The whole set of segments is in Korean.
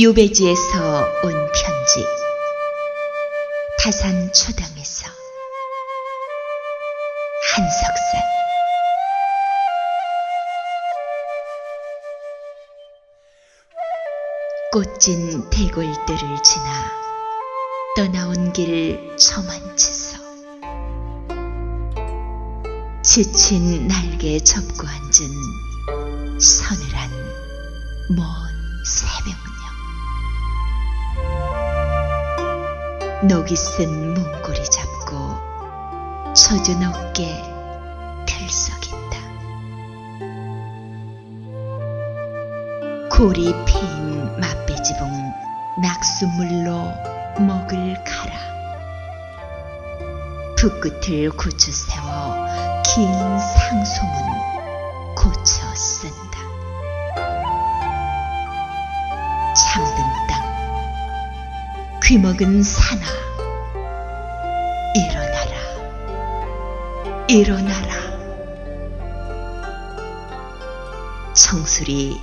유배지에서 온 편지. 다산 초당에서. 한석산. 꽃진 대골들을 지나 떠나온 길 저만치서. 지친 날개 접고 앉은 서늘한 먼 새벽 녹이 쓴 문고리 잡고 젖은 어깨 들썩인다. 골이 패인 맛배지붕 낙수물로 먹을 가라. 붓끝을 고쳐 세워 긴 상소문 귀먹은 산아 일어나라 일어나라. 청술이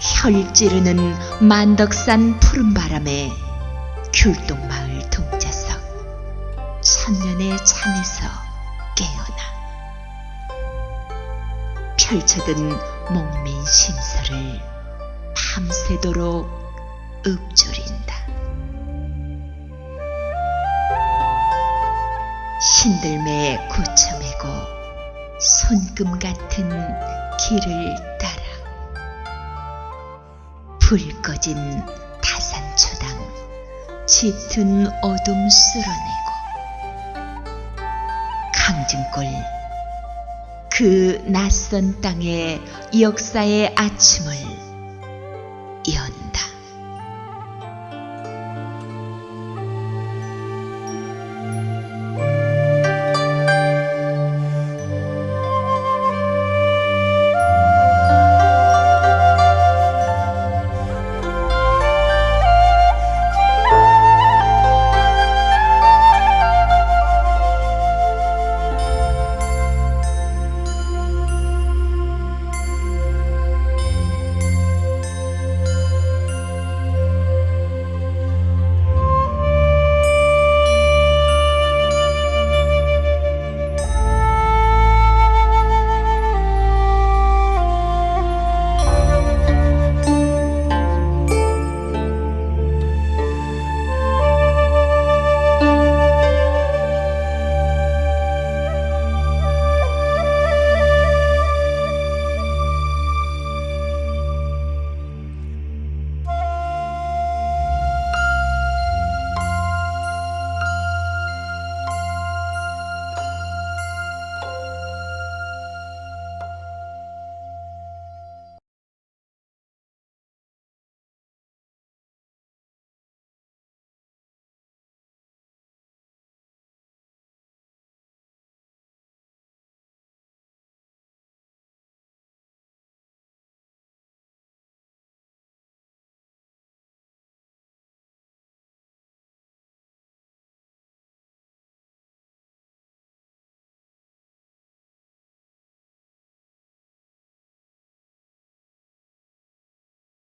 혈 찌르는 만덕산 푸른 바람에 귤동마을 동자석 천년의 잠에서 깨어나. 펼쳐든 목민 심서를 밤새도록 읊조 신들매 고쳐매고 손금 같은 길을 따라 불 꺼진 다산초당 짙은 어둠 쓸어내고 강진골 그 낯선 땅에 역사의 아침을 연다.